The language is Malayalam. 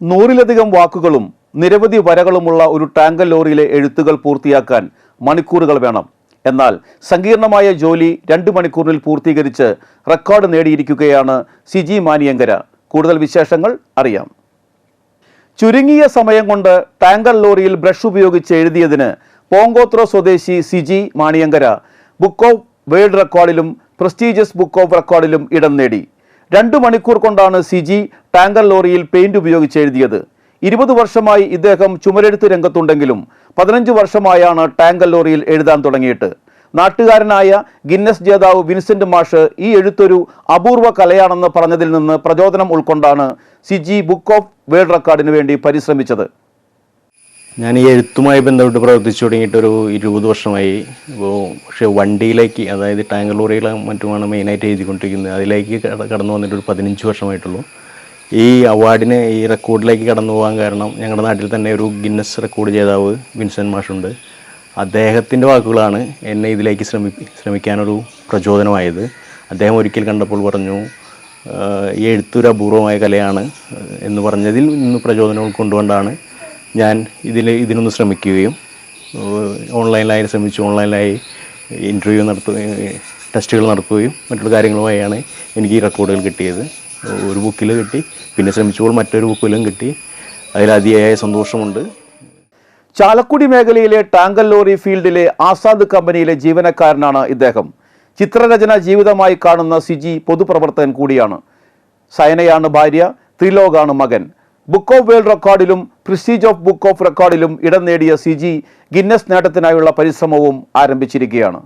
നൂറിലധികം വാക്കുകളും നിരവധി വരകളുമുള്ള ഒരു ടാങ്കർ ലോറിയിലെ എഴുത്തുകൾ പൂർത്തിയാക്കാൻ മണിക്കൂറുകൾ വേണം. എന്നാൽ സങ്കീർണമായ ജോലി രണ്ട് മണിക്കൂറിൽ പൂർത്തീകരിച്ച് റെക്കോർഡ് നേടിയിരിക്കുകയാണ് സിജി മാനിയങ്കര. കൂടുതൽ വിശേഷങ്ങൾ അറിയാം. ചുരുങ്ങിയ സമയം കൊണ്ട് ടാങ്കർ ലോറിയിൽ ബ്രഷ് ഉപയോഗിച്ച് എഴുതിയതിന് പോങ്കോത്രോ സ്വദേശി Siji Maniyankara book of world റെക്കോർഡിലും prestigious book of റെക്കോർഡിലും ഇടം നേടി. രണ്ടു മണിക്കൂർ കൊണ്ടാണ് സിജി ടാങ്കർ ലോറിയിൽ പെയിന്റ് ഉപയോഗിച്ച് എഴുതിയത്. ഇരുപത് വർഷമായി ഇദ്ദേഹം ചുമരെടുത്ത് രംഗത്തുണ്ടെങ്കിലും പതിനഞ്ച് വർഷമായാണ് ടാങ്കർ ലോറിയിൽ എഴുതാൻ തുടങ്ങിയിട്ട്. നാട്ടുകാരനായ ഗിന്നസ് ജേതാവ് വിൻസെന്റ് മാഷ് ഈ എഴുത്തൊരു അപൂർവ കലയാണെന്ന് പറഞ്ഞതിൽ നിന്ന് പ്രചോദനം ഉൾക്കൊണ്ടാണ് സിജി ബുക്ക് ഓഫ് വേൾഡ് റെക്കോർഡിന് വേണ്ടി പരിശ്രമിച്ചത്. ഞാൻ ഈ എഴുത്തുമായി ബന്ധപ്പെട്ട് പ്രവർത്തിച്ചു തുടങ്ങിയിട്ട് ഒരു ഇരുപത് വർഷമായി. ഇപ്പോൾ പക്ഷേ വണ്ടിയിലേക്ക് അതായത് ടാങ്കർ ലോറികളും മറ്റുമാണ് മെയിനായിട്ട് എഴുതിക്കൊണ്ടിരിക്കുന്നത്. അതിലേക്ക് കടന്നു വന്നിട്ട് ഒരു പതിനഞ്ച് വർഷമായിട്ടുള്ളൂ. ഈ അവാർഡിന് ഈ റെക്കോർഡിലേക്ക് കടന്നു പോകാൻ കാരണം ഞങ്ങളുടെ നാട്ടിൽ തന്നെ ഒരു ഗിന്നസ് റെക്കോർഡ് ജേതാവ് വിൻസെന്റ് മാഷുണ്ട്. അദ്ദേഹത്തിന്റെ വാക്കുകളാണ് എന്നെ ഇതിലേക്ക് ശ്രമി ശ്രമിക്കാനൊരു പ്രചോദനമായത്. അദ്ദേഹം ഒരിക്കൽ കണ്ടപ്പോൾ പറഞ്ഞു "ആഹ് ഈ എഴുത്തൊരു അപൂർവമായ കലയാണ് എന്ന് പറഞ്ഞതിൽ നിന്ന് പ്രചോദനം ഉൾക്കൊണ്ടുകൊണ്ടാണ് ഞാൻ ഇതിൽ ഇതിനൊന്ന് ശ്രമിക്കുകയും ഓൺലൈനിലായി ശ്രമിച്ചു ഓൺലൈനിലായി ഇന്റർവ്യൂ നടത്തുകയും ടെസ്റ്റുകൾ നടത്തുകയും മറ്റുള്ള കാര്യങ്ങളുമായാണ് എനിക്ക് ഈ റെക്കോർഡുകൾ കിട്ടിയത്. ഒരു ബുക്കിൽ കിട്ടി പിന്നെ ശ്രമിച്ചപ്പോൾ മറ്റൊരു ബുക്കിലും കിട്ടി. അതിൽ അതിയായ സന്തോഷമുണ്ട്. ചാലക്കുടി മേഖലയിലെ ടാങ്കൽ ലോറി ഫീൽഡിലെ ആസാദ് കമ്പനിയിലെ ജീവനക്കാരനാണ് ഇദ്ദേഹം. ചിത്രരചന ജീവിതമായി കാണുന്ന സിജി പൊതുപ്രവർത്തകൻ കൂടിയാണ്. സയനയാണ് ഭാര്യ ത്രിലോകാണ് മകൻ. ബുക്ക് ഓഫ് വേൾഡ് റെക്കോർഡിലും പ്രിസ്റ്റീജ് ഓഫ് ബുക്ക് ഓഫ് റെക്കോർഡിലും ഇടം നേടിയ സിജി ഗിന്നസ് നേട്ടത്തിനായുള്ള പരിശ്രമവും ആരംഭിച്ചിരിക്കുകയാണ്.